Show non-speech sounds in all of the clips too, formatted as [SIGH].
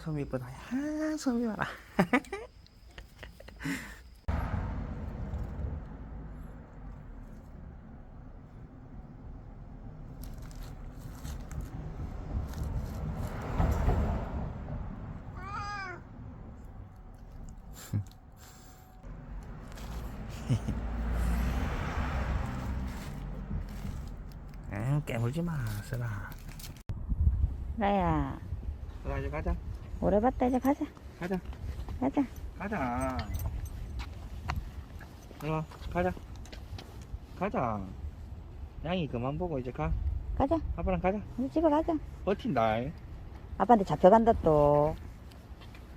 섬이 이쁘다. 아, 섬이 봐라. [LAUGHS] 아, 깨물지 마, 쓰라. 라야 쓰라 이제 가자. 오래 봤다 이제 가자 가자. 가자 가자. 일로 가자. 가자. 양이 그만 보고 이제 가. 가자 아빠랑 가자. 이제 집에 가자 버틴다. 아빠한테 잡혀간다 또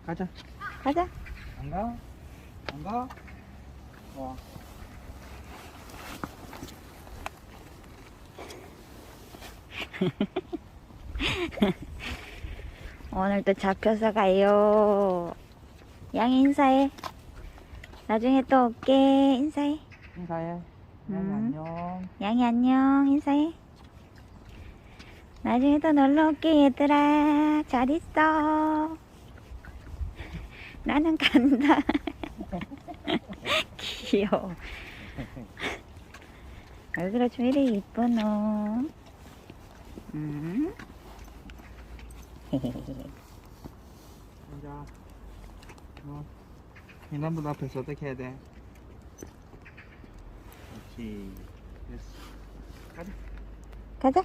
가자. 가자 안 가? 안 가? 와. [LAUGHS] 오늘도 잡혀서 가요. 양이 인사해. 나중에 또 올게. 인사해. 인사해. 양이 음. 안녕. 양이 안녕. 인사해. 나중에 또 놀러 올게 얘들아. 잘 있어. [LAUGHS] 나는 간다. [LAUGHS] 귀여워. [LAUGHS] 얼굴이 좀 이리 이쁘노 음. 자. 어. 횡단보도 앞에서 어떻게 해야 돼? 그렇지. 됐어. 가자 가자.